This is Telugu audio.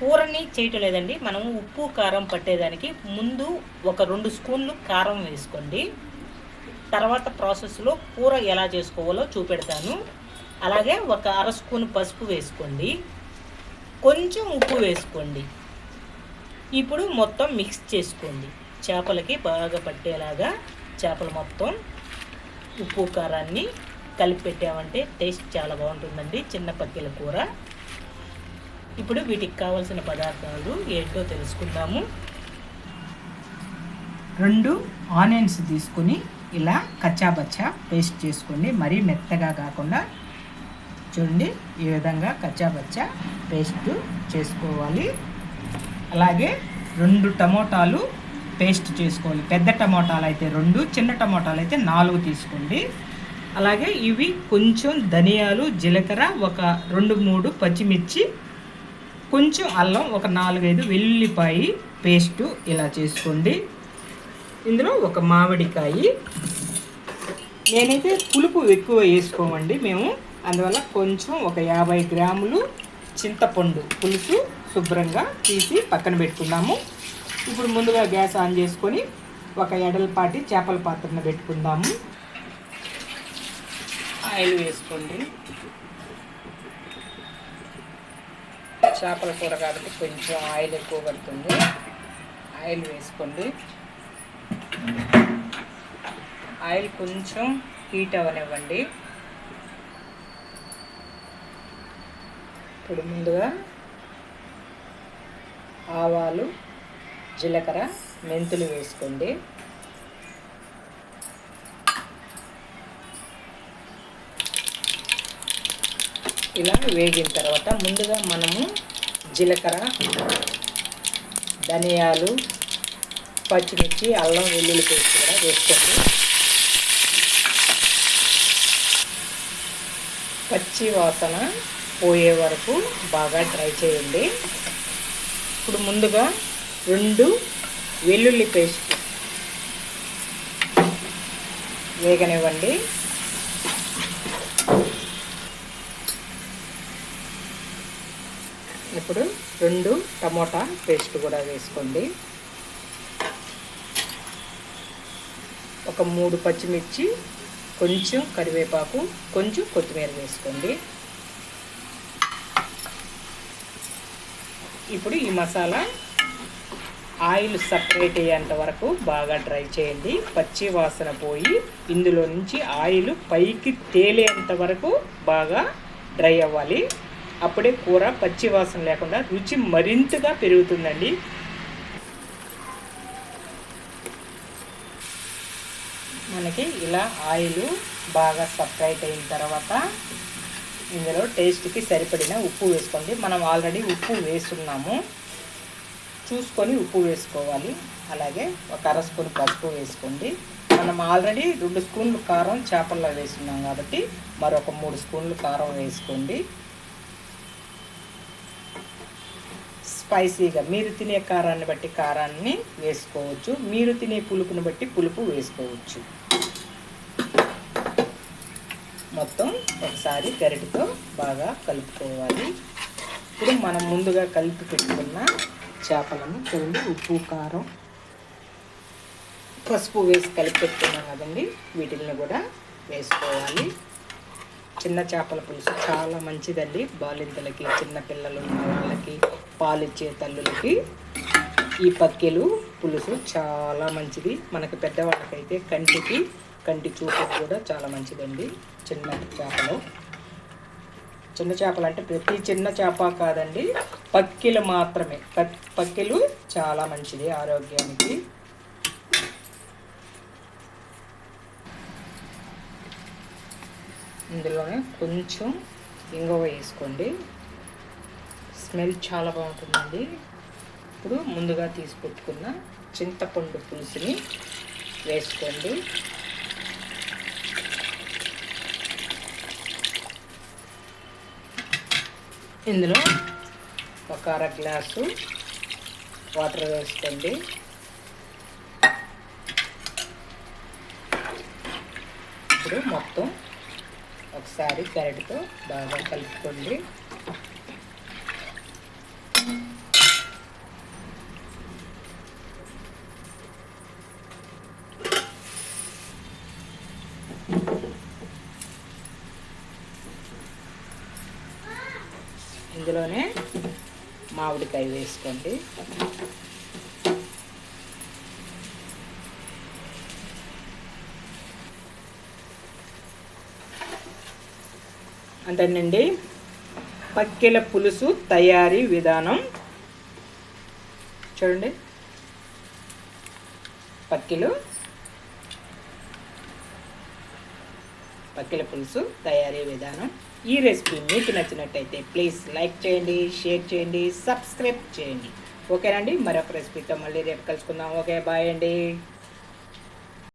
కూరని చేయటం లేదండి. మనం ఉప్పు కారం పట్టేదానికి ముందు ఒక రెండు స్పూన్లు కారం వేసుకోండి. తర్వాత ప్రాసెస్లో కూర ఎలా చేసుకోవాలో చూపెడతాను. అలాగే ఒక అర స్పూన్ పసుపు వేసుకోండి. కొంచెం ఉప్పు వేసుకోండి. ఇప్పుడు మొత్తం మిక్స్ చేసుకోండి. చేపలకి బాగా పట్టేలాగా చేపలు మొత్తం ఉప్పు కారాన్ని కలిపి పెట్టామంటే టేస్ట్ చాలా బాగుంటుందండి. చిన్న పక్కిల కూర. ఇప్పుడు వీటికి కావాల్సిన పదార్థాలు ఏంటో తెలుసుకుందాము. రెండు ఆనియన్స్ తీసుకుని ఇలా కచ్చాబచ్చా పేస్ట్ చేసుకోండి మరీ మెత్తగా కాకుండా చూడండి ఈ విధంగా కచ్చాబచ్చా పేస్ట్ చేసుకోవాలి. అలాగే రెండు టమోటాలు పేస్ట్ చేసుకోవాలి. పెద్ద టమోటాలు అయితే రెండు చిన్న టమోటాలు అయితే నాలుగు తీసుకోండి. అలాగే ఇవి కొంచెం ధనియాలు జీలకర్ర ఒక రెండు మూడు పచ్చిమిర్చి కొంచెం అల్లం ఒక నాలుగైదు వెల్లుల్లిపాయ పేస్టు ఇలా చేసుకోండి. ఇందులో ఒక మామిడికాయ. నేనైతే పులుపు ఎక్కువ వేసుకోమండి మేము. అందువల్ల కొంచెం ఒక యాభై గ్రాములు చింతపండు పులుసు శుభ్రంగా తీసి పక్కన పెట్టుకుందాము ఇప్పుడు ముందుగా గ్యాస్ ఆన్ చేసుకొని ఒక ఎడలపాటి చేపల పాత్రను పెట్టుకుందాము. ఆయిల్ వేసుకోండి. చేపల కూర కాబట్టి కొంచెం ఆయిల్ ఎక్కువ పడుతుంది. ఆయిల్ వేసుకోండి. ఆయిల్ కొంచెం హీట్ అవ్వనివ్వండి. ఇప్పుడు ముందుగా ఆవాలు జీలకర్ర మెంతులు వేసుకోండి. ఇలా వేగిన తర్వాత ముందుగా మనము జీలకర్ర ధనియాలు పచ్చిమిర్చి అల్లం వెల్లుల్లి పేస్ట్ కూడా వేసుకోండి. పచ్చి వాసన పోయే వరకు బాగా ట్రై చేయండి. ఇప్పుడు ముందుగా రెండు వెల్లుల్లి పేస్ట్ వేగనివ్వండి. ఇప్పుడు రెండు టమోటా పేస్ట్ కూడా వేసుకోండి. ఒక మూడు పచ్చిమిర్చి కొంచెం కరివేపాకు కొంచెం కొత్తిమీర వేసుకోండి. ఇప్పుడు ఈ మసాలా ఆయిల్ సపరేట్ అయ్యేంత వరకు బాగా డ్రై చేయండి. పచ్చి వాసన పోయి ఇందులో నుంచి ఆయిల్ పైకి తేలేంత వరకు బాగా డ్రై అవ్వాలి. అప్పుడే కూర పచ్చి వాసన లేకుండా రుచి మరింతగా పెరుగుతుందండి. మనకి ఇలా ఆయిల్ బాగా సపరేట్ అయిన తర్వాత ఇందులో టేస్ట్కి సరిపడిన ఉప్పు వేసుకోండి. మనం ఆల్రెడీ ఉప్పు వేస్తున్నాము. చూసుకొని ఉప్పు వేసుకోవాలి. అలాగే ఒక అర స్పూన్ పసుపు వేసుకోండి. మనం ఆల్రెడీ రెండు స్పూన్లు కారం చేపల్లో వేసుకున్నాం కాబట్టి మరొక మూడు స్పూన్లు కారం వేసుకోండి. స్పైసీగా. మీరు తినే కారాన్ని బట్టి కారాన్ని వేసుకోవచ్చు. మీరు తినే పులుపుని బట్టి పులుపు వేసుకోవచ్చు. మొత్తం ఒకసారి గరిటతో బాగా కలుపుకోవాలి. ఇప్పుడు మనం ముందుగా కలిపి పెట్టుకున్న చేపలను చూడండి. ఉప్పు కారం పసుపు వేసి కలిపి పెట్టుకున్నాం కదండి. వీటిని కూడా వేసుకోవాలి. చిన్న చేపల పులుసు చాలా మంచిదండి. బాలింతలకి చిన్న పిల్లలు ఉన్న వాళ్ళకి పాలిచ్చే తల్లులకి ఈ పక్కెలు పులుసు చాలా మంచిది. మనకి పెద్దవాళ్ళకైతే కంటికి కంటి చూపు కూడా చాలా మంచిదండి. చిన్న చేపలు. చిన్న చేపలు అంటే ప్రతి చిన్న చేప కాదండి పక్కిలు మాత్రమే. పక్- పక్కిలు చాలా మంచిది ఆరోగ్యానికి. ఇందులోనే కొంచెం ఇంగువ వేసుకోండి. స్మెల్ చాలా బాగుంటుందండి. ఇప్పుడు ముందుగా తీసి పెట్టుకున్న చింతపండు పులుసుని వేసుకోండి. ఇందులో ఒక అర గ్లాసు వాటర్ వేసుకోండి. ఇప్పుడు మొత్తం ఒకసారి గరిటతో బాగా కలుపుకోండి. ఇందులోనే మామిడికాయ వేసుకోండి. అంతేనండి పక్కెల పులుసు తయారీ విధానం. చూడండి. పక్కిలు. పక్కిల పులుసు తయారీ విధానం. ఈ రెసిపీ మీకు నచ్చినట్టయితే ప్లీజ్ లైక్ చేయండి షేర్ చేయండి సబ్స్క్రైబ్ చేయండి. ఓకేనండి మరొక రెసిపీతో మళ్ళీ రేపు కలుసుకుందాం. ఓకే బాయ్ అండి.